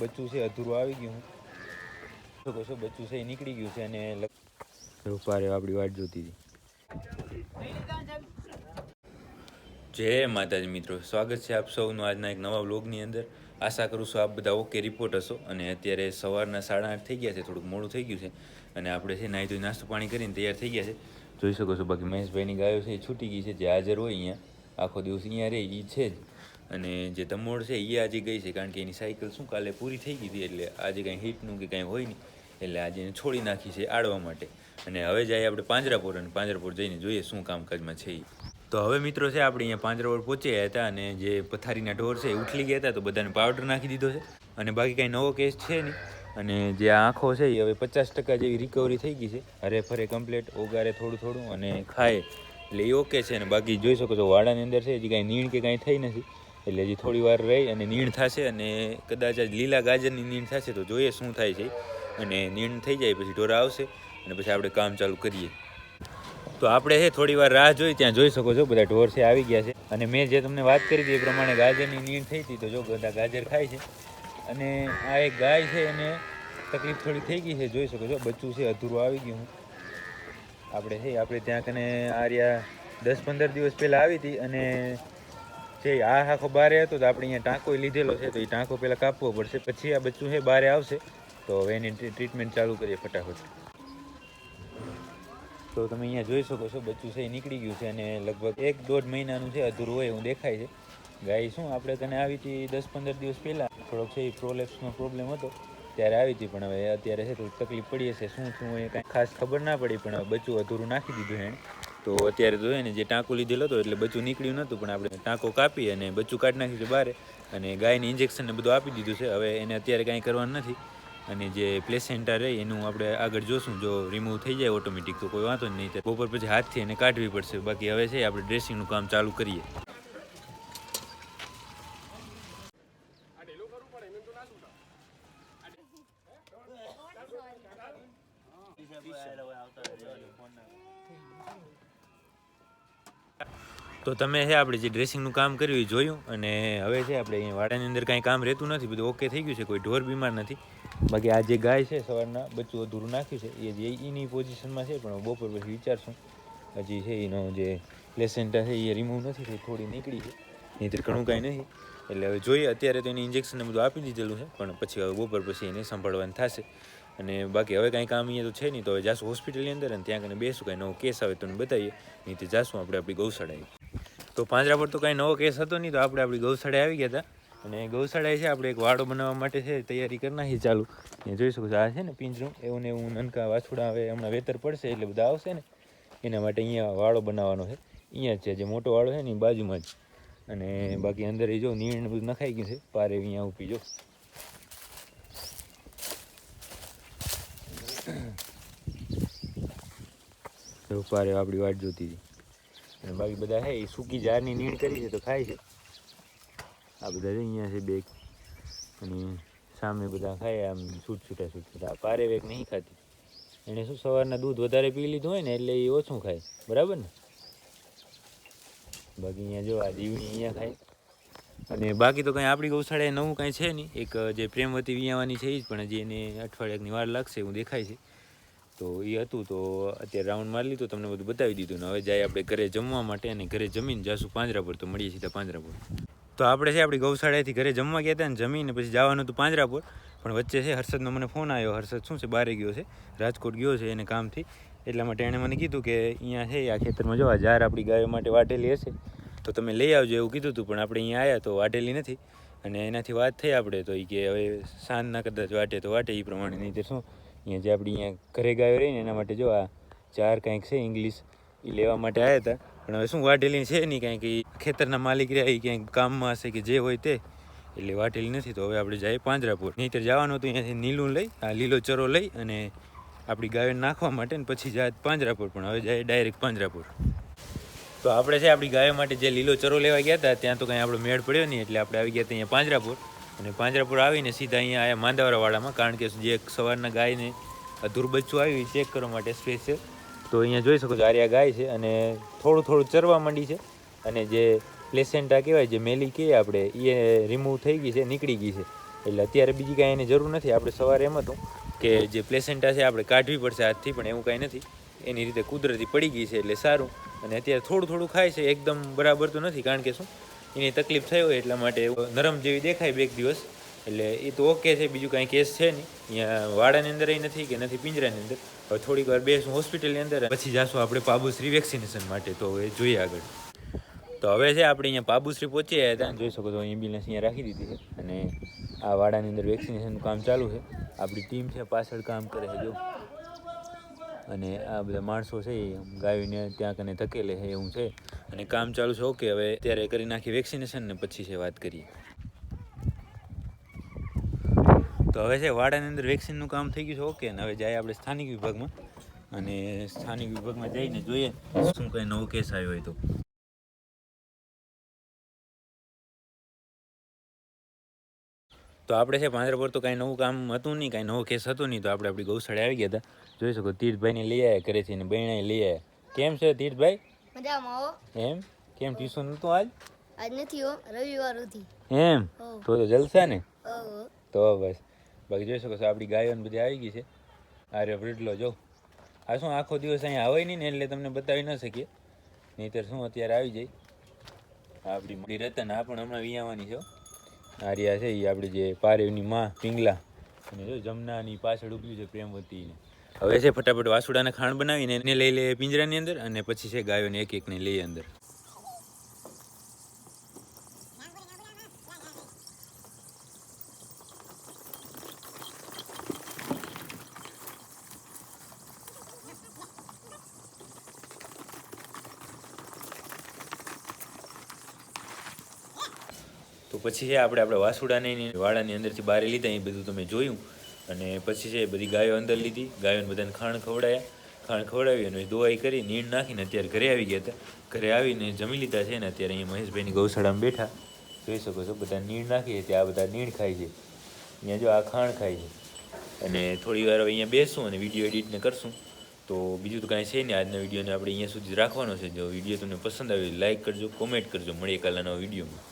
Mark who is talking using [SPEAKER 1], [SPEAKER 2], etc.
[SPEAKER 1] બચ્ચું છે અધૂરું આવી ગયું. શું કહો છો બચ્ચું છે એ નીકળી ગયું છે અને રૂપારે આપણી વાટ જોતી હતી જય માતાજી મિત્રો સ્વાગત છે આપ સૌનું આજના એક નવા વ્લોગની અંદર. આશા કરું છું આપ બધા ઓકે રિપોર્ટ હશો અને અત્યારે સવારના સાડા આઠ થઈ ગયા છે થોડુંક મોડું થઈ ગયું છે અને આપણે છે નાહી ધોઈ નાસ્તો પાણી કરીને તૈયાર થઈ ગયા છે. જોઈ શકો છો બાકી મહેશભાઈની ગાયો છે એ છૂટી ગઈ છે જે હાજર હોય અહીંયા. આખો દિવસ અહીંયા રહે એ છે જ. અને જે તમોડ છે એ આજે ગઈ છે, કારણ કે એની સાયકલ શું કાલે પૂરી થઈ ગઈ હતી, એટલે આજે કાંઈ હીટનું કે કાંઈ હોય નહીં, એટલે આજે એને છોડી નાખી છે આડવા માટે. અને હવે જાય આપણે પાંજરાપોર અને પાંજરાપોર જઈને જોઈએ શું કામકાજમાં છે એ તો હવે મિત્રો છે, આપણે અહીંયા પાંજરાપુર પહોંચ્યા હતા અને જે પથારીના ઢોર છે, એ ઉઠલી ગયા હતા, તો બધાને પાવડર નાખી દીધો છે. અને બાકી કાંઈ નવો કેસ છે નહીં. અને જે આંખો છે એ હવે પચાસ ટકા જેવી રિકવરી થઈ ગઈ છે. હરે ફરે કમ્પ્લેટ ઓગારે થોડું થોડું અને ખાય. એટલે એ ઓકે છે અને બાકી જોઈ શકો છો, વાડાની અંદર છે, હજી કાંઈ નીણ કે કાંઈ થઈ નથી. એટલે હજી થોડી વાર રહી અને નીણ થશે અને કદાચ આજ લીલા ગાજરની નીણ થશે તો જોઈએ શું થાય છે. અને નીણ થઈ જાય પછી ઢોરા આવશે અને પછી આપણે કામ ચાલુ કરીએ. તો આપણે છે થોડી વાર રાહ જોઈ, ત્યાં જોઈ શકો છો, બધા ઢોર છે, આવી ગયા છે. અને મેં જે તમને વાત કરી હતી એ પ્રમાણે ગાજરની નીણ થઈ હતી, તો જો બધા ગાજર ખાય છે. અને આ એક ગાય છે, એને તકલીફ થોડી થઈ ગઈ છે, જોઈ શકો છો, બચ્ચું છે, અધૂરું આવી ગયું આપણે છે આપણે ત્યાં કને આર્યા દસ પંદર દિવસ પહેલાં આવી હતી અને જે આ આખો બારે હતો તો આપણે અહીંયા ટાંકો લીધેલો છે, તો એ ટાંકો પહેલાં કાપવો પડશે. પછી આ બચ્ચું છે બારે આવશે, તો હવે એની ટ્રીટમેન્ટ ચાલુ કરીએ ફટાફટ. તો તમે અહીંયા જોઈ શકો છો બચ્ચું છે એ નીકળી ગયું છે અને લગભગ એક દોઢ મહિનાનું છે અધૂરું હોય એવું દેખાય છે. ગાય શું, આપણે કને આવી હતી દસ પંદર દિવસ પહેલાં, થોડોક છે એ પ્રોલેપ્સનો પ્રોબ્લેમ હતો, ત્યારે આવી હતી, પણ હવે અત્યારે છે થોડીક તકલીફ પડી હશે, શું શું એ કાંઈ ખાસ ખબર ના પડી, પણ હવે બચ્ચું અધૂરું નાખી દીધું એણે. તો અત્યારે તો એને જે ટાંકો લીધેલો હતો એટલે બચ્ચું નીકળ્યું નહોતું, પણ આપણે ટાંકો કાપી અને બચ્ચું કાઢી નાખ્યું છે બહાર અને ગાયને ઇન્જેક્શન ને બધું આપી દીધું છે. હવે એને અત્યારે કાંઈ કરવાનું નથી અને જે પ્લેસેન્ટા રહે એનું આપણે આગળ જોશું. જો રિમૂવ થઈ જાય ઓટોમેટિક તો કોઈ વાંધો નહીં બપોર પછી હાથથી એને કાઢવી પડશે. બાકી હવે છે આપણે ડ્રેસિંગનું કામ ચાલુ કરીએ. તો તમે છે આપણે જે ડ્રેસિંગનું કામ કર્યું એ જોયું અને હવે છે આપણે અહીંયા વાડાની અંદર કાંઈ કામ રહેતું નથી, બધું ઓકે થઈ ગયું છે, કોઈ ઢોર બીમાર નથી. બાકી આ જે ગાય છે સવારના બચ્ચું અધૂરું નાખ્યું છે, એ જે એની પોઝિશનમાં છે, પણ બપોર પછી વિચારશું. હજી છે એનો જે પ્લેસેન્ટા છે એ રિમૂવ નથી થઈ થોડી નીકળી છે. નહીંતર ઘણું કાંઈ નથી. એટલે હવે જોઈએ, અત્યારે તો એને ઇન્જેક્શનને બધું આપી દીધેલું છે, પણ પછી હવે બપોર પછી એને સંભાળવાનું થશે. અને બાકી હવે કાંઈ કામ અહીંયા તો છે નહીં, તો હવે જાશું હોસ્પિટલની અંદર અને ત્યાં કને બેસું, કાંઈ નવો કેસ આવે તો બતાવીએ. નહીં તો જાશું આપણે આપણી ગૌશાળાએ. તો પાંજરા પર તો કાંઈ નવો કેસ હતો નહીં, તો આપણે આપણી ગૌશાળાએ આવી ગયા હતા. અને ગૌશાળાએ છે, આપણે એક વાડો બનાવવા માટે છે, તૈયારી કરી નાખી ચાલુ. એ જોઈ શકો આ છે ને પિંજરું, એવું ને એવું નનકા વાછુડા આવે હમણાં વેતર પડશે એટલે બધા આવશે ને. એના માટે અહીંયા વાડો બનાવવાનો છે. અહીંયા જ છે, જે મોટો વાડો છે ને, એ બાજુમાં જ. અને બાકી અંદર એ જો નીણ બધું નખાઈ ગયું છે, પારે અહીંયા ઉપી જો. જો પારે આપણી વાટ જોતી હતી અને બાકી બધા હે, એ સૂકી જારની નીણ કરી છે, તો ખાય છે. આ બધા અહીંયા છે બેગ અને સામે બધા ખાય, આમ છૂટ છૂટા છૂટ છૂટા. પારે વેક નહીં ખાતી. એણે શું, સવારના દૂધ વધારે પી લીધું હોય ને, એટલે એ ઓછું ખાય. બરાબર ને? બાકી અહીંયા જો, આ જીવણી અહીંયા ખાય. અને બાકી તો કંઈ આપણી ગૌશાળાએ નવું કાંઈ છે નહીં. એક જે પ્રેમવતી વિયાવાની છે એ જ, પણ હજી એને અઠવાડિયાની વાર લાગશે એવું દેખાય છે. તો એ હતું, તો અત્યારે રાઉન્ડ મારી લીધો, તમને બધું બતાવી દીધું. ને હવે જાય આપણે ઘરે જમવા માટે અને ઘરે જમીન જાશું પાંજરાપુર, તો મળીએ સીધા પાંજરાપુર. તો આપણે છે, આપણી ગૌશાળાએથી ઘરે જમવા ગયા હતા ને જમીને પછી જવાનું હતું પાંજરાપુર. પણ વચ્ચે છે, હર્ષદનો મને ફોન આવ્યો. હર્ષદ શું છે? બારે ગયો છે. રાજકોટ ગયો છે એને કામથી. એટલા માટે એણે મને કીધું કે અહીંયા છે, આ ખેતરમાં જો આ જાર આપણી ગાયો માટે વાટેલી હશે. તો તમે લઈ આવજો એવું કીધું હતું પણ આપણે અહીંયા આવ્યા તો વાટેલી નથી. અને એનાથી વાત થઈ આપણે, તો એ કે હવે સાંજના કદાચ વાટે તો વાટે એ પ્રમાણે. નહીં તો શું, અહીંયા જે આપણી અહીંયા ઘરે ગાયો રહીને એના માટે જો આ ચાર કાંઈક છે ઇંગ્લિશ એ લેવા માટે આવ્યા હતા. પણ હવે શું, વાટેલી છે નહીં કાંઈક એ ખેતરના માલિક રહ્યા એ ક્યાંક કામમાં હશે કે જે હોય તે, એટલે વાટેલી નથી. તો હવે આપણે જઈએ પાંજરાપુર. નહીંતર જવાનું હતું અહીંયાથી નીલું લઈ, આ લીલો ચરો લઈ અને આપણી ગાયો નાખવા માટે ને પછી જાય પાંજરાપુર. પણ હવે જાય ડાયરેક્ટ પાંજરાપુર. તો આપણે છે આપણી ગાયો માટે જે લીલો ચરો લેવા ગયા હતા, ત્યાં તો કંઈ આપણો મેળ પડ્યો નહીં. એટલે આપણે આવી ગયા હતા અહીંયા પાંજરાપુર. અને પાંજરાપુર આવીને સીધા અહીંયા આવ્યા માંદાવરાવાળામાં કારણ કે જે સવારના ગાયને અધૂર બચ્ચું આવ્યું ચેક કરવા માટે સ્પેશિયલ તો અહીંયા જોઈ શકો છો આર્યા ગાય છે અને થોડું થોડું ચરવા માંડી છે. અને જે પ્લેસેન્ટા કહેવાય, જે મેલી કહીએ આપણે, એ રિમૂવ થઈ ગઈ છે, નીકળી ગઈ છે. એટલે અત્યારે બીજી કાંઈ એની જરૂર નથી. આપણે સવારે એમ હતું કે જે પ્લેસેન્ટા છે આપણે કાઢવી પડશે હાથથી, પણ એવું કાંઈ નથી. એની રીતે કુદરતી પડી ગઈ છે, એટલે સારું. અને અત્યારે થોડું થોડું ખાય છે, એકદમ બરાબર તો નથી, કારણ કે શું? એની તકલીફ થઈ હોય એટલા માટે નરમ જેવી દેખાય બે એક દિવસ. એટલે એ તો ઓકે છે, બીજું કાંઈ કેસ છે નહીં. અહીંયા વાડાની અંદર એ નથી કે નથી પિંજરાની અંદર. હવે થોડીક વાર બેસું હોસ્પિટલની અંદર પછી જાશું આપણે પાબુશ્રી વેક્સિનેશન માટે, તો હવે જોઈએ આગળ. તો હવે છે, આપણે અહીંયા પાબુશ્રી પહોંચીએ ત્યાં જોઈ શકો છો એમ્બ્યુલન્સ અહીંયા રાખી દીધી છે. અને આ વાડાની અંદર વેક્સિનેશનનું કામ ચાલુ છે. આપણી ટીમ છે, પાછળ કામ કરે છે, જો. અને આ બધા માણસો છે એ ગાયોને ત્યાં કને ધકેલે છે, એવું છે. અને કામ ચાલુ છે, ઓકે, હવે ત્યારે કરી નાખી વેક્સિનેશન ને પછી છે વાત કરીએ. તો હવે છે, વાડાની અંદર વેક્સિનનું કામ થઈ ગયું છે, ઓકે, ને હવે જાય આપણે સ્થાનિક વિભાગમાં. અને સ્થાનિક વિભાગમાં જઈને જોઈએ શું કંઈ નવો કેસ આવ્યો હોય તો. તો આપણે છે પાંજરા પર તો કાંઈ નવું કામ હતું નહીં કાંઈ નવો કેસ હતો નહીં તો આપણે આપણી ગૌશાળા આવી ગયા હતા. જોઈ શકો તીર્થભાઈને લઈ આવ્યા છે ને બહેણાએ લઈ આવ્યા. કેમ છે તીર્થભાઈ?
[SPEAKER 2] મજામાં
[SPEAKER 1] એમ? કેમ ટ્યુશન નતું આજ?
[SPEAKER 2] આજ નથી હો રવિવાર હતી.
[SPEAKER 1] એમ? તો તો જલસા ને? તો બસ. બાકી જોઈ શકો છો આપણી ગાયો ને બધી આવી ગઈ છે. આ રે બ્રીડલો જો. આ શું આખો દિવસ અહીંયા આવે નહીં ને એટલે તમને બતાવી ન શકીએ. નહીંતર શું અત્યારે આવી જાય. આપણી રતન આ પણ હમણાં વિયાવાની છે હો. આ રહ્યા છે એ આપણી જે પારેવની માં, પિંગલા અને જો જમનાની પાછળ ઊભી છે પ્રેમવતીને હવે છે ફટાફટ વાસુડાના ખાણ બનાવીને એને લઈ લે પિંજરાની અંદર અને પછી છે ગાયોને એક એકને લઈ અંદર પછી છે આપણે આપણે વાસુડાને વાડાની અંદરથી બહાર લીધા, એ બધું તમે જોયું. અને પછી છે બધી ગાયો અંદર લીધી. ગાયોને બધાને ખાણ ખવડાયા. ખાણ ખવડાવી અને દોવાઈ કરી નીણ નાખીને અત્યારે ઘરે આવી ગયા હતા. ઘરે આવીને જમી લીધા છે ને અત્યારે અહીંયા મહેશભાઈની ગૌશાળામાં બેઠા. જોઈ શકો છો, બધા નીણ નાખી છે, ત્યાં બધા નીણ ખાય છે. અહીંયા જો આ ખાણ ખાય છે. અને થોડી વાર અહીંયા બેસું અને વીડિયો એડિટને કરશું. તો બીજું તો કાંઈ છે નહીં, આજના વિડીયોને આપણે અહીંયા સુધી રાખવાનો છે. જો વીડિયો તમને પસંદ આવ્યો લાઈક કરજો, કોમેન્ટ કરજો. મળીએ કાલના વિડીયોમાં.